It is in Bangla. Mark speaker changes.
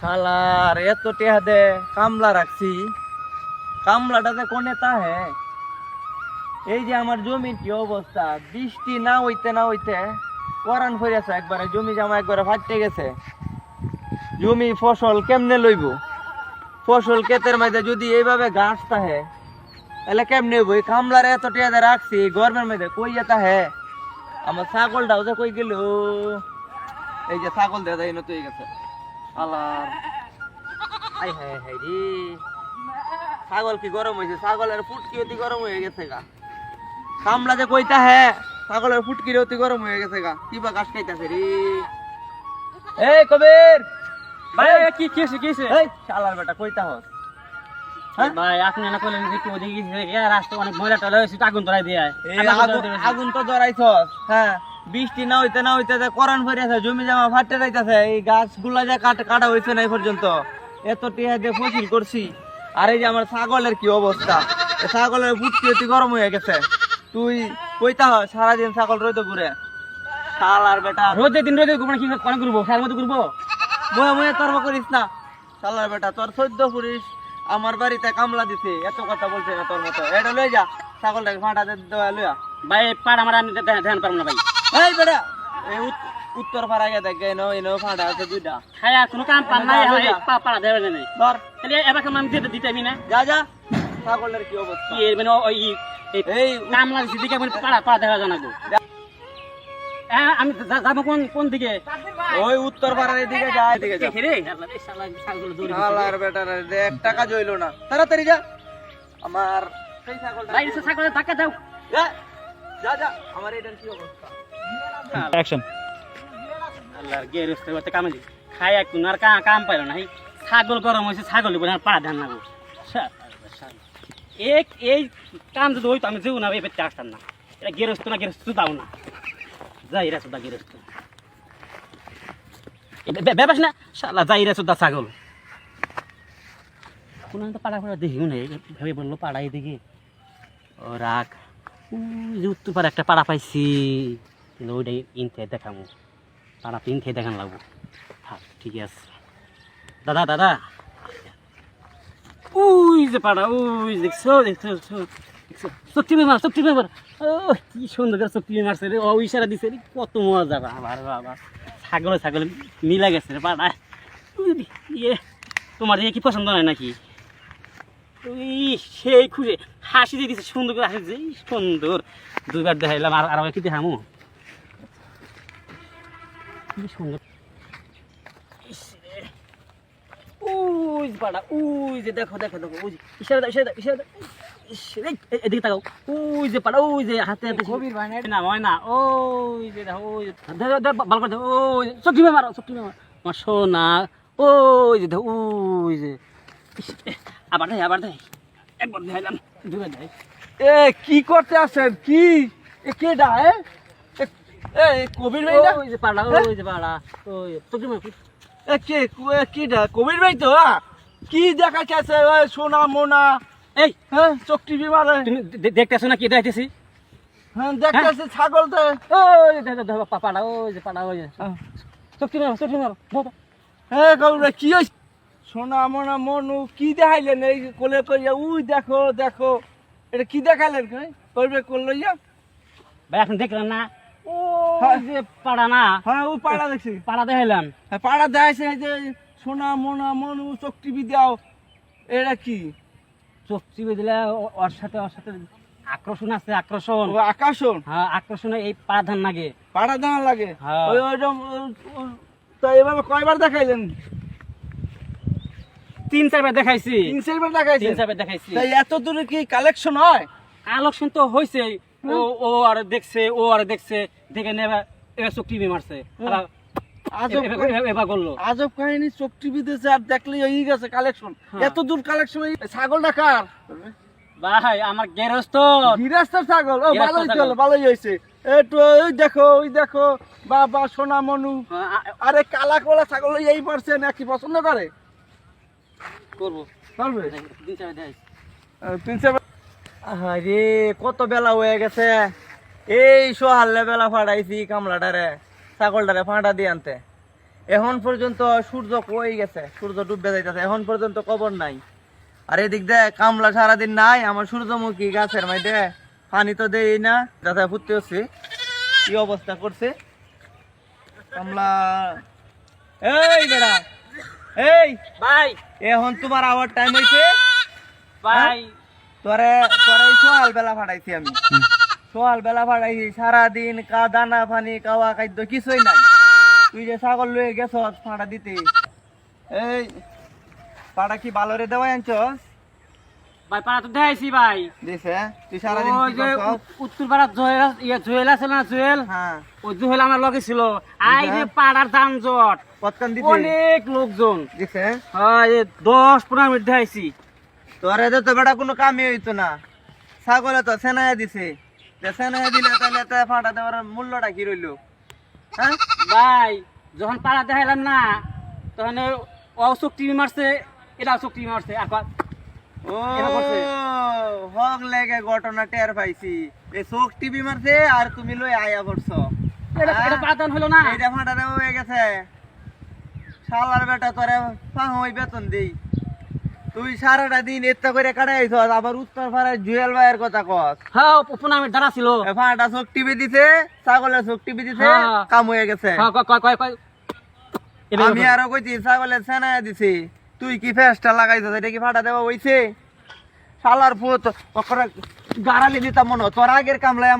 Speaker 1: শালার, এত টেহা দে, কামলা রাখছি। কামলাটাতে কোনে তা হে। এই যে আমার জমির কি অবস্থা, বৃষ্টি না হইতে না হইতে করান ফেরেছে একবারে, জমি জামা একবারে ফাটতে গেছে। জমি, ফসল কেমনে লইব? ফসল ক্ষেতের মধ্যে যদি এইভাবে গাছ তাহে তাহলে কেমনে হইব? এই কামলার এত টেহাদে রাখছি, গরমের মধ্যে কই যেতা হে? আমার ছাগলটাও যে কই গেল? এই যে ছাগল দেখা যায় নতুন গেছে। আলার আই হাই হাই রে। ছাগল কি গরম হয়েছে? ছাগলের ফুটকি অতি গরম হয়ে গেছে গা। কামলা যে কইতা হে ছাগলের ফুটকি অতি গরম হয়ে গেছে গা। কি বা খাইতাছে রে। এই কবির!
Speaker 2: ভাই কি কি হয়েছে
Speaker 1: এই শালার বেটা কইতা হস হ্যাঁ?
Speaker 2: ভাই আপনি না করলেন যে কি ওদিকে গিয়ে রাস্তা অনেক আগুন ধরাই দিয়ে
Speaker 1: আগুন তো ধরাইছস। হ্যাঁ। বৃষ্টি না হইতে না হইতে করান ফেরিয়াছে জমি জামা ফাটে যাইতাছে, এই গাছগুলা যে কাটা হইছে না এই পর্যন্ত, এত টিহা দিয়ে ফসিল করছি। আর এই যে আমার ছাগলের কি অবস্থা? ছাগলের ফুটকি অতি গরম হয়ে গেছে। তুই কইতা সারাদিন ছাগল রইতে ঘুরে? শালার বেটা,
Speaker 2: রোদে দিন রোদে ঘুমানো কি কোন করব সার মধ্যে করব
Speaker 1: মুয়ে মুয়ে তর্ক করিস না। শালার বেটা, তোর সদ্য পুরিস আমার বাড়িতে কামলা দিছে, এত কথা বলছে না তোর মতো। এটা লই যা, ছাগলটাকে ফাটা দে দেওয়া লইয়া।
Speaker 2: ভাই পাড় আমার আমি ধ্যান পারব না ভাই।
Speaker 1: এই বেটা। এই উত- উত্তর পাড়া গিয়ে দেখ এনো এনো ফাঁটা আছে দুইটা।
Speaker 2: খায়া কোনো কাম পান নাই
Speaker 1: না, না,
Speaker 2: পা- পাড়া দেওয়া যায় নাই
Speaker 1: ধর।
Speaker 2: তাহলে এবার কাম আমি দিতে দিতে আমি না
Speaker 1: যা যা। ছাগলের কি অবস্থা?
Speaker 2: এর মানে ওই এই
Speaker 1: এই
Speaker 2: কাম লাগছে দিকে মানে পাড়া পাড়া দেখা জানা গো। হ্যাঁ আমি যাব কোন কোন দিকে?
Speaker 1: ওই উত্তর পাড়ার এদিকে যা এদিকে যা।
Speaker 2: রে ছাগল।
Speaker 1: শালার বেটার এক টাকা জইলো না। তাড়াতাড়ি যা। আমার সেই ছাগলটা
Speaker 2: ভাই ছাগলের ধাক্কা দাও।
Speaker 1: যা, যা যা। আমার এটার কি অবস্থা?
Speaker 2: অ্যাকশন আল্লাহ গের উস্তে করতে কামে দি খাই এক আর কাম কাম পাইলো না ছাগল গরম হয়েছে ছাগল বলে পাড়া ধান না এক এই কাম যদি হইতো আমি যেও না পেতে আসতাম না। এটা গেরস্ত না গেরস্ত দাও না। যাই রে সুদা গেরস্ত। ব্যাপাস না। শালা যাই রে সুদা ছাগল। কোন তো পাড়া পাড়া দেখিও না ভেবে বলল পাড়াই দেখি ও রাখ যে উত্তর পাড়া একটা পাড়া পাইছি। কিন্তু ওইটাই ইনতে দেখামো। পাড়া তো ইনতে দেখান লাগবো। ঠিক আছে। দাদা দাদা। ওই যে পাড়া ওই দেখছ দেখছ দেখছ। দেখছ, শক্তি বেমার ও, কি সুন্দর করে শক্তি বেমার রে ও, ইশারা দিছে রে, কত মজা, বাবা রে, বাবা। ছাগলে ছাগলে মিলা গেছে রে পাড়া ইয়ে তোমার ইয়ে কি পছন্দ হয় নাকি? ওই সেই খুশি। হাসি দিয়ে দিছে, সুন্দর করে হাসি সুন্দর। দুইবার দেখাইলাম, আর আর কি দেখামু। কি সুন্দর। ইস রে। ওই যে দেখো দেখো দেখো যে ইশারা দাও ইশারা দাও ইশারা দাও এদিকে তাকাও। ওই যে পাড়া ওই যে হাতে হাতে।
Speaker 1: কবির ভাই না
Speaker 2: হয় না ওই যে দেখো ওই ধর ধর ভালো করে ওই চকি মারো চকি মারো। আমার সোনা ওই যে দেখো ওই যে আবার দেয় আবার দেয় একবার দেখাইলাম দুবার দেয়
Speaker 1: এ কি করতে আছেন কি? কে ডা এ এ কবির ভাই না?
Speaker 2: ওই যে পাড়া ওই যে পাড়া ওই চকি
Speaker 1: এ কে কি কবির ভাই তো কি ওই সোনা মোনা?
Speaker 2: এই
Speaker 1: হ্যাঁ
Speaker 2: তুমি দেখতেছো না কি
Speaker 1: হ্যাঁ দেখতেছে ছাগল তো।
Speaker 2: ওই যে দেখো দেখো পা- পাড়া ওই যে পাড়া ওই যে।
Speaker 1: হ্যাঁ।
Speaker 2: চকি মারো।
Speaker 1: হ্যাঁ কবির ভাই কি সোনা মোনা মনু কি দেখাইলেন এই কোলে কইয়া? উই দেখো দেখো। এটা কি কবির ভাই কোল লইয়া?
Speaker 2: ভাই এখন দেখলেন না।
Speaker 1: হ্যাঁ।
Speaker 2: যে পাড়া না?
Speaker 1: হ্যাঁ ও পাড়া দেখছি।
Speaker 2: পাড়া দেখাইলাম
Speaker 1: হ্যাঁ, পাড়া দেখাইছে এই যে সোনা মোনা মনু চকটি বিদাও এটা কি?
Speaker 2: চোখ চিপে দিলে ওর সাথে ওর সাথে আকর্ষণ আছে আকর্ষণ।
Speaker 1: ও
Speaker 2: হ্যাঁ আকর্ষণে এই পাড়া ধান লাগে।
Speaker 1: পাড়া দানা লাগে?
Speaker 2: হ্যাঁ।
Speaker 1: ওই ওইরকম ও- ও- তো এভাবে কয়বার দেখাইলেন?
Speaker 2: তিন চারবার দেখাইছি।
Speaker 1: তিন চারবার
Speaker 2: তিন চারবার দেখাইছি।
Speaker 1: তাই এত দূরে কি কালেকশন হয়?
Speaker 2: আলোকসন তো হয়েছে ও ও আর দেখছে ও আর দেখছে। নেবা এবার চোখ টিভি মারছে।
Speaker 1: আজব কাহিনী চোখ আর দেখলেই গেছে কালেকশন। এত দূর কালেকশন ছাগলটা কার?
Speaker 2: ভাই আমার গেরস্ত।
Speaker 1: গিরাস্তার ছাগল? ও ভালোই চলো ভালোই হয়েছে। একটু ওই দেখো ওই দেখো বাবা সোনা মনু। আরে কালা কোলা ছাগল এই পারছে নাকি পছন্দ করে?
Speaker 2: করব।
Speaker 1: পারবে?
Speaker 2: তিন চারবার
Speaker 1: তিন চার আরে কত বেলা হয়ে গেছে। এই সোহালে বেলা ফাটাইছি কামলাটারে ছাগলটারে ফাঁটা দিয়ে আনতে। এখন পর্যন্ত সূর্য কই গেছে? সূর্য ডুবে যাইতেছে এখন পর্যন্ত কবর নাই। আর এদিক দে কামলা সারাদিন নাই আমার সূর্যমুখী গাছের মাইতে পানি তো দেই না। যাতে ফুটতে হচ্ছে। কি অবস্থা করছে? কামলা এই বেড়া এই
Speaker 2: ভাই।
Speaker 1: এখন তোমার আওয়ার টাইম হইছে।
Speaker 2: ভাই।
Speaker 1: তোরে তোরে এই সোহাল বেলা ফাটাইছি আমি। সোহাল বেলা ফাটাইছি সারাদিন কা দানা পানি কাওয়া খাদ্য কিছুই নাই। তুই যে ছাগল লয়ে গেছ ফাটা দিতে। এই পাটা কি ভালো রে দেওয়া আনছস?
Speaker 2: ভাই পাড়া তো দেখাইছি ভাই।
Speaker 1: দিছে তুই সারাদিন
Speaker 2: ওই যে? উত্তর পাড়ার জুয়েল ইয়ে জুয়েল আছে না জুয়েল?
Speaker 1: হ্যাঁ।
Speaker 2: ওই জুয়েল আমার লগে ছিল। আই যে পাড়ার দাম জট
Speaker 1: কতক্ষণ দিতে
Speaker 2: অনেক লোকজন।
Speaker 1: দিছে।
Speaker 2: হ্যাঁ এই দশ পনেরো মিনিট দেখাইছি।
Speaker 1: তোরে তো বেটা কোনো কামই হইতো না। ছাগলে তো সেনায় দিছে। যে দিলে তাহলে তো ফাটা দেওয়ার মূল্যটা কি রইল? হ্যাঁ?
Speaker 2: ভাই যখন পাড়া দেখাইলাম না তখন ও মারছে এটা মারছে আর
Speaker 1: ও হক লেগে ঘটনা টের পাইছি। এই টিভি মারছে আর তুমি লই আয়া পড়ছ।
Speaker 2: এটা এটা হলো না।
Speaker 1: এইটা ফাটা দেওয়া হয়ে গেছে। শালার বেটা তোরে পাহই বেতন দেই। তুই সারাটা দিন এত্তা করে কাটাইছ আবার উত্তর পাড়ায় জুয়েল ভাইয়ের কথা কস।
Speaker 2: হ্যাঁ মিনিট দাঁড়া ছিল।
Speaker 1: ফাটা চোখ টিভি দিছে ছাগলের চোখ টিভি দিছে
Speaker 2: হ্যাঁ।
Speaker 1: কাম হয়ে গেছে।
Speaker 2: হ্যাঁ
Speaker 1: আমি আরও কইছি ছাগলের সেনায় দিছি। তুই কি ফেসটা লাগাইছিস এটা কি ফাটা দেওয়া হইছে? শালার পুত গাড়ালি দিতাম মনে। তোর আগের কামলায়